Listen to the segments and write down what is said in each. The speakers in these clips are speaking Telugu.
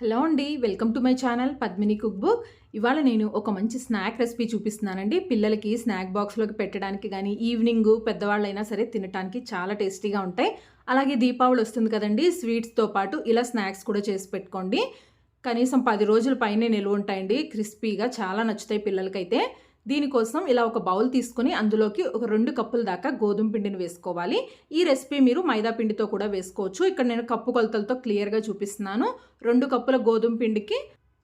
హలో అండి welcome to my channel Padmini cook book. ఇవాళ నేను ఒక మంచి స్నాక్ రెసిపీ చూపిస్తున్నానండి. పిల్లలకి స్నాక్ బాక్స్లోకి పెట్టడానికి కానీ ఈవినింగ్ పెద్దవాళ్ళైనా సరే తినడానికి చాలా టేస్టీగా ఉంటాయి. అలాగే దీపావళి వస్తుంది కదండి స్వీట్స్తో పాటు ఇలా స్నాక్స్ కూడా చేసి పెట్టుకోండి. కనీసం పది రోజుల పైనే నిలువ ఉంటాయండి క్రిస్పీగా చాలా నచ్చుతాయి పిల్లలకైతే. దీనికోసం ఇలా ఒక బౌల్ తీసుకుని అందులోకి ఒక రెండు కప్పుల దాకా గోధుమ పిండిని వేసుకోవాలి. ఈ రెసిపీ మీరు మైదా పిండితో కూడా వేసుకోవచ్చు. ఇక్కడ నేను కప్పు కొలతలతో క్లియర్గా చూపిస్తున్నాను. రెండు కప్పుల గోధుమ పిండికి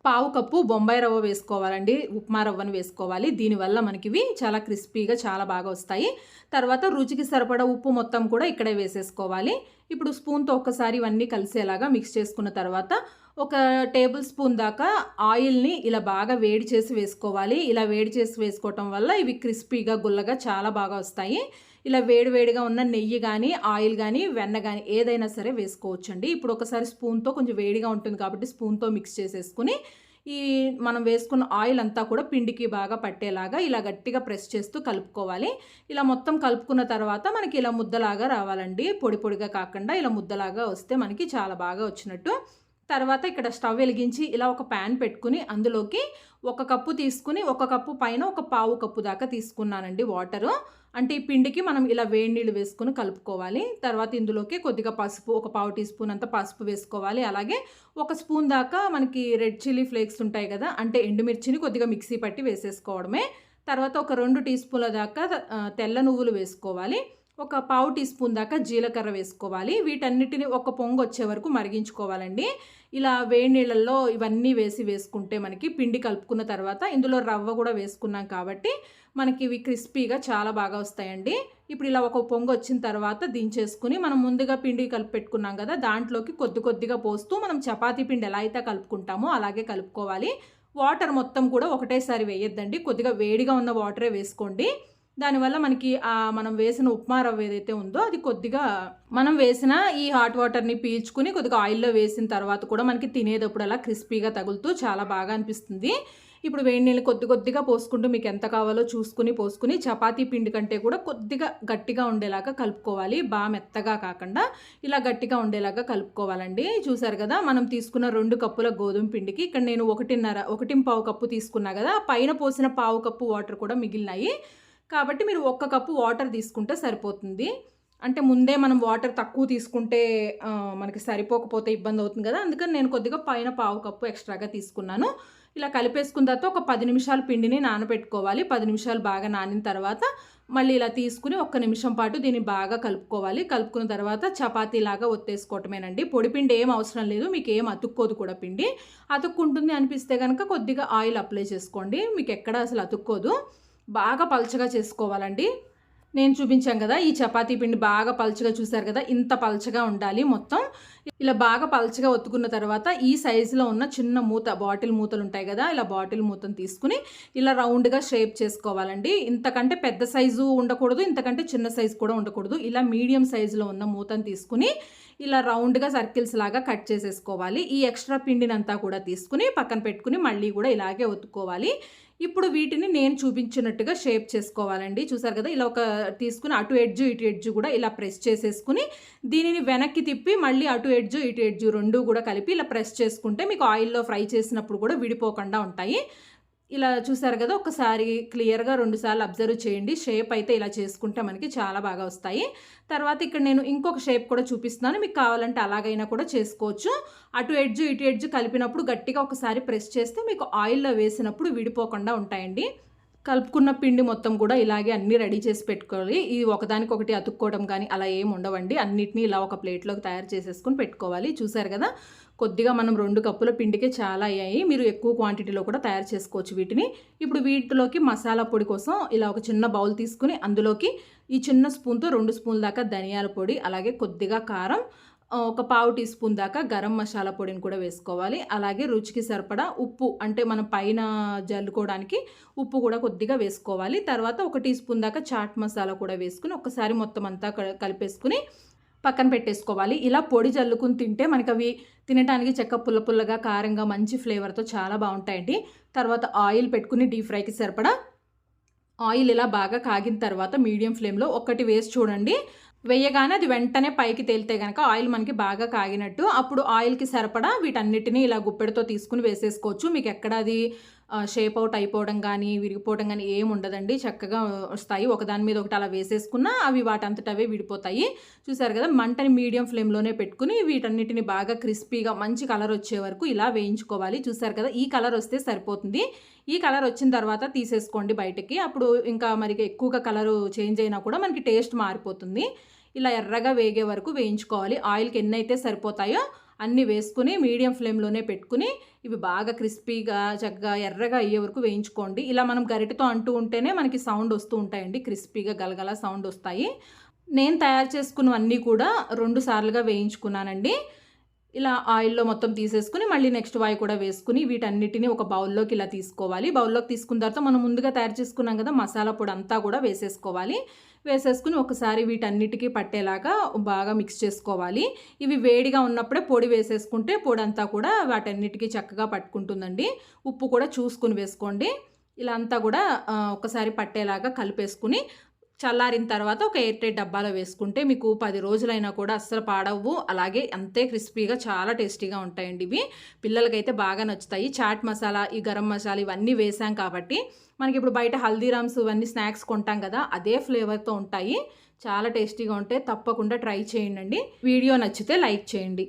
పావు కప్పు బొంబాయి రవ్వ వేసుకోవాలండి. ఉప్మా రవ్వను వేసుకోవాలి. దీనివల్ల మనకి ఇవి చాలా క్రిస్పీగా చాలా బాగా వస్తాయి. తర్వాత రుచికి సరిపడా ఉప్పు మొత్తం కూడా ఇక్కడే వేసేసుకోవాలి. ఇప్పుడు స్పూన్తో ఒక్కసారి ఇవన్నీ కలిసేలాగా మిక్స్ చేసుకున్న తర్వాత ఒక టేబుల్ స్పూన్ దాకా ఆయిల్ని ఇలా బాగా వేడి చేసి వేసుకోవాలి. ఇలా వేడి చేసి వేసుకోవటం వల్ల ఇవి క్రిస్పీగా గుల్లగా చాలా బాగా వస్తాయి. ఇలా వేడివేడిగా ఉన్న నెయ్యి కానీ ఆయిల్ కానీ వెన్న కానీ ఏదైనా సరే వేసుకోవచ్చండి. ఇప్పుడు ఒకసారి స్పూన్తో కొంచెం వేడిగా ఉంటుంది కాబట్టి స్పూన్తో మిక్స్ చేసేసుకుని ఈ మనం వేసుకున్న ఆయిల్ అంతా కూడా పిండికి బాగా పట్టేలాగా ఇలా గట్టిగా ప్రెస్ చేస్తూ కలుపుకోవాలి. ఇలా మొత్తం కలుపుకున్న తర్వాత మనకి ఇలా ముద్దలాగా రావాలండి. పొడి పొడిగా కాకుండా ఇలా ముద్దలాగా వస్తే మనకి చాలా బాగా వచ్చినట్టు తర్వాత ఇక్కడ స్టవ్ వెలిగించి ఇలా ఒక ప్యాన్ పెట్టుకుని అందులోకి ఒక కప్పు తీసుకుని ఒక కప్పు పైన ఒక పావు కప్పు దాకా తీసుకున్నానండి వాటరు. అంటే ఈ పిండికి మనం ఇలా వేడి నీళ్ళు వేసుకుని కలుపుకోవాలి. తర్వాత ఇందులోకి కొద్దిగా పసుపు ఒక పావు టీ స్పూన్ అంత పసుపు వేసుకోవాలి. అలాగే ఒక స్పూన్ దాకా మనకి రెడ్ చిల్లీ ఫ్లేక్స్ ఉంటాయి కదా అంటే ఎండుమిర్చిని కొద్దిగా మిక్సీ పట్టి వేసేసుకోవడమే. తర్వాత ఒక రెండు టీ స్పూన్ల దాకా తెల్ల నువ్వులు వేసుకోవాలి. ఒక పావు టీ స్పూన్ దాకా జీలకర్ర వేసుకోవాలి. వీటన్నిటిని ఒక పొంగు వచ్చే వరకు మరిగించుకోవాలండి. ఇలా వేడి నీళ్ళల్లో ఇవన్నీ వేసి వేసుకుంటే మనకి పిండి కలుపుకున్న తర్వాత ఇందులో రవ్వ కూడా వేసుకున్నాం కాబట్టి మనకి ఇవి క్రిస్పీగా చాలా బాగా వస్తాయండి. ఇప్పుడు ఇలా ఒక పొంగు వచ్చిన తర్వాత దించేసుకుని మనం ముందుగా పిండి కలిపి పెట్టుకున్నాం కదా దాంట్లోకి కొద్ది కొద్దిగా పోస్తూ మనం చపాతీ పిండి ఎలా అయితే కలుపుకుంటామో అలాగే కలుపుకోవాలి. వాటర్ మొత్తం కూడా ఒకటేసారి వేయొద్దండి. కొద్దిగా వేడిగా ఉన్న వాటరే వేసుకోండి. దానివల్ల మనకి మనం వేసిన ఉప్మా రవ్వ ఏదైతే ఉందో అది కొద్దిగా మనం వేసిన ఈ హాట్ వాటర్ని పీల్చుకుని కొద్దిగా ఆయిల్లో వేసిన తర్వాత కూడా మనకి తినేటప్పుడు అలా క్రిస్పీగా తగులుతూ చాలా బాగా అనిపిస్తుంది. ఇప్పుడు వేడి నీళ్ళు కొద్ది కొద్దిగా పోసుకుంటూ మీకు ఎంత కావాలో చూసుకుని పోసుకుని చపాతీ పిండి కంటే కూడా కొద్దిగా గట్టిగా ఉండేలాగా కలుపుకోవాలి. బాగా మెత్తగా కాకుండా ఇలా గట్టిగా ఉండేలాగా కలుపుకోవాలండి. చూసారు కదా మనం తీసుకున్న రెండు కప్పుల గోధుమ పిండికి ఇక్కడ నేను ఒకటిన్నర ఒకటి పావు కప్పు తీసుకున్నా కదా పైన పోసిన పావు కప్పు వాటర్ కూడా మిగిలినాయి. కాబట్టి మీరు ఒక్క కప్పు వాటర్ తీసుకుంటే సరిపోతుంది. అంటే ముందే మనం వాటర్ తక్కువ తీసుకుంటే మనకి సరిపోకపోతే ఇబ్బంది అవుతుంది కదా. అందుకని నేను కొద్దిగా పైన పావు కప్పు ఎక్స్ట్రాగా తీసుకున్నాను. ఇలా కలిపేసుకున్న తర్వాత ఒక పది నిమిషాలు పిండిని నానబెట్టుకోవాలి. పది నిమిషాలు బాగా నానిన తర్వాత మళ్ళీ ఇలా తీసుకుని ఒక్క నిమిషం పాటు దీన్ని బాగా కలుపుకోవాలి. కలుపుకున్న తర్వాత చపాతీలాగా ఒత్తేసుకోవటమేనండి. పొడి పిండి ఏం అవసరం లేదు. మీకు ఏం అతుక్కోదు కూడా పిండి. అతుక్కుంటుంది అనిపిస్తే కనుక కొద్దిగా ఆయిల్ అప్లై చేసుకోండి. మీకు ఎక్కడ అసలు అతుక్కోదు. బాగా పలుచగా చేసుకోవాలండి. నేను చూపించాను కదా ఈ చపాతీ పిండి బాగా పలుచగా చూసారు కదా ఇంత పలచగా ఉండాలి మొత్తం. ఇలా బాగా పలచగా ఒత్తుకున్న తర్వాత ఈ సైజులో ఉన్న చిన్న మూత బాటిల్ మూతలు ఉంటాయి కదా ఇలా బాటిల్ మూతను తీసుకుని ఇలా రౌండ్గా షేప్ చేసుకోవాలండి. ఇంతకంటే పెద్ద సైజు ఉండకూడదు ఇంతకంటే చిన్న సైజు కూడా ఉండకూడదు. ఇలా మీడియం సైజులో ఉన్న మూతను తీసుకుని ఇలా రౌండ్గా సర్కిల్స్ లాగా కట్ చేసేసుకోవాలి. ఈ ఎక్స్ట్రా పిండినంతా కూడా తీసుకుని పక్కన పెట్టుకుని మళ్ళీ కూడా ఇలాగే ఒత్తుకోవాలి. ఇప్పుడు వీటిని నేను చూపించినట్టుగా షేప్ చేసుకోవాలండి. చూసారు కదా ఇలా ఒక తీసుకుని అటు ఎడ్జు ఇటు ఎడ్జు కూడా ఇలా ప్రెస్ చేసేసుకుని దీనిని వెనక్కి తిప్పి మళ్ళీ అటు ఎడ్జు ఇటు ఎడ్జు రెండు కూడా కలిపి ఇలా ప్రెస్ చేసుకుంటే మీకు ఆయిల్లో ఫ్రై చేసినప్పుడు కూడా విడిపోకుండా ఉంటాయి. ఇలా చూసారు కదా ఒకసారి క్లియర్గా రెండుసార్లు అబ్జర్వ్ చేయండి. షేప్ అయితే ఇలా చేసుకుంటే మనకి చాలా బాగా వస్తాయి. తర్వాత ఇక్కడ నేను ఇంకొక షేప్ కూడా చూపిస్తున్నాను. మీకు కావాలంటే అలాగైనా కూడా చేసుకోవచ్చు. అటు ఎడ్జ్ ఇటు ఎడ్జ్ కలిపినప్పుడు గట్టిగా ఒకసారి ప్రెస్ చేస్తే మీకు ఆయిల్లో వేసినప్పుడు విడిపోకుండా ఉంటాయండి. కలుపుకున్న పిండి మొత్తం కూడా ఇలాగే అన్నీ రెడీ చేసి పెట్టుకోవాలి. ఇది ఒకదానికొకటి అతుక్కోవడం కానీ అలా ఏమి ఉండవండి. అన్నిటినీ ఇలా ఒక ప్లేట్లోకి తయారు చేసేసుకుని పెట్టుకోవాలి. చూసారు కదా? కొద్దిగా మనం రెండు కప్పుల పిండికే చాలా అయ్యాయి. మీరు ఎక్కువ క్వాంటిటీలో కూడా తయారు చేసుకోవచ్చు వీటిని. ఇప్పుడు వీటిలోకి మసాలా పొడి కోసం ఇలా ఒక చిన్న బౌల్ తీసుకుని అందులోకి ఈ చిన్న స్పూన్తో రెండు స్పూన్ల దాకా ధనియాల పొడి అలాగే కొద్దిగా కారం ఒక పావు టీ స్పూన్ దాకా గరం మసాలా పొడిని కూడా వేసుకోవాలి. అలాగే రుచికి సరిపడా ఉప్పు అంటే మనం పైన జల్లుకోవడానికి ఉప్పు కూడా కొద్దిగా వేసుకోవాలి. తర్వాత ఒక టీ స్పూన్ దాకా చాట్ మసాలా కూడా వేసుకుని ఒకసారి మొత్తం అంతా కలిపేసుకుని పక్కన పెట్టేసుకోవాలి. ఇలా పొడి జల్లుకుని తింటే మనకి అవి తినడానికి చెక్క పుల్ల పుల్లగా కారంగా మంచి ఫ్లేవర్తో చాలా బాగుంటాయండి. తర్వాత ఆయిల్ పెట్టుకుని డీప్ ఫ్రైకి సరిపడా ఆయిల్ ఇలా బాగా కాగిన తర్వాత మీడియం ఫ్లేమ్లో ఒకటి వేసి చూడండి. వేయగానే అది వెంటనే పైకి తేలితే కనుక ఆయిల్ మనకి బాగా కాగినట్టు అప్పుడు ఆయిల్కి సరిపడా వీటన్నిటిని ఇలా గుప్పెడితో తీసుకుని వేసేసుకోవచ్చు. మీకు ఎక్కడ అది షేప్ అవుట్ అయిపోవడం కానీ విరిగిపోవడం కానీ ఏం ఉండదండి. చక్కగా వస్తాయి. ఒకదాని మీద ఒకటి అలా వేసేసుకున్నా అవి వాటంతట అవే విడిపోతాయి. చూసారు కదా మంటని మీడియం ఫ్లేమ్లోనే పెట్టుకుని వీటన్నిటిని బాగా క్రిస్పీగా మంచి కలర్ వచ్చే వరకు ఇలా వేయించుకోవాలి. చూసారు కదా ఈ కలర్ వస్తే సరిపోతుంది. ఈ కలర్ వచ్చిన తర్వాత తీసేసుకోండి బయటకి. అప్పుడు ఇంకా మరి ఎక్కువగా కలరు చేంజ్ అయినా కూడా మనకి టేస్ట్ మారిపోతుంది. ఇలా ఎర్రగా వేగే వరకు వేయించుకోవాలి. ఆయిల్కి ఎన్నైతే సరిపోతాయో అన్నీ వేసుకుని మీడియం ఫ్లేమ్లోనే పెట్టుకుని ఇవి బాగా క్రిస్పీగా చక్కగా ఎర్రగా అయ్యే వరకు వేయించుకోండి. ఇలా మనం గరిటతో అంటూ ఉంటేనే మనకి సౌండ్ వస్తూ ఉంటాయండి. క్రిస్పీగా గలగల సౌండ్ వస్తాయి. నేను తయారు చేసుకున్నవన్నీ కూడా రెండు సార్లుగా వేయించుకున్నానండి. ఇలా ఆయిల్లో మొత్తం తీసేసుకుని మళ్ళీ నెక్స్ట్ వాయి కూడా వేసుకుని వీటన్నిటిని ఒక బౌల్లోకి ఇలా తీసుకోవాలి. బౌల్లోకి తీసుకున్న తర్వాత మనం ముందుగా తయారు చేసుకున్నాం కదా మసాలా పొడి అంతా కూడా వేసేసుకోవాలి. వేసేసుకుని ఒకసారి వీటన్నిటికీ పట్టేలాగా బాగా మిక్స్ చేసుకోవాలి. ఇవి వేడిగా ఉన్నప్పుడే పొడి వేసేసుకుంటే పొడి అంతా కూడా వాటన్నిటికీ చక్కగా పట్టుకుంటుందండి. ఉప్పు కూడా చూసుకుని వేసుకోండి. ఇలా అంతా కూడా ఒకసారి పట్టేలాగా కలిపేసుకుని చల్లారిన తర్వాత ఒక ఎయిర్ టైట్ డబ్బాలో వేసుకుంటే మీకు పది రోజులైనా కూడా అస్సలు పాడవు అలాగే అంతే క్రిస్పీగా చాలా టేస్టీగా ఉంటాయండి ఇవి. పిల్లలకైతే బాగా నచ్చుతాయి. చాట్ మసాలా ఈ గరం మసాలా ఇవన్నీ వేసాం కాబట్టి మనకి ఇప్పుడు బయట హల్దీరామ్స్ ఇవన్నీ స్నాక్స్ కొంటాం కదా అదే ఫ్లేవర్తో ఉంటాయి. చాలా టేస్టీగా ఉంటే తప్పకుండా ట్రై చేయండి వీడియో నచ్చితే లైక్ చేయండి.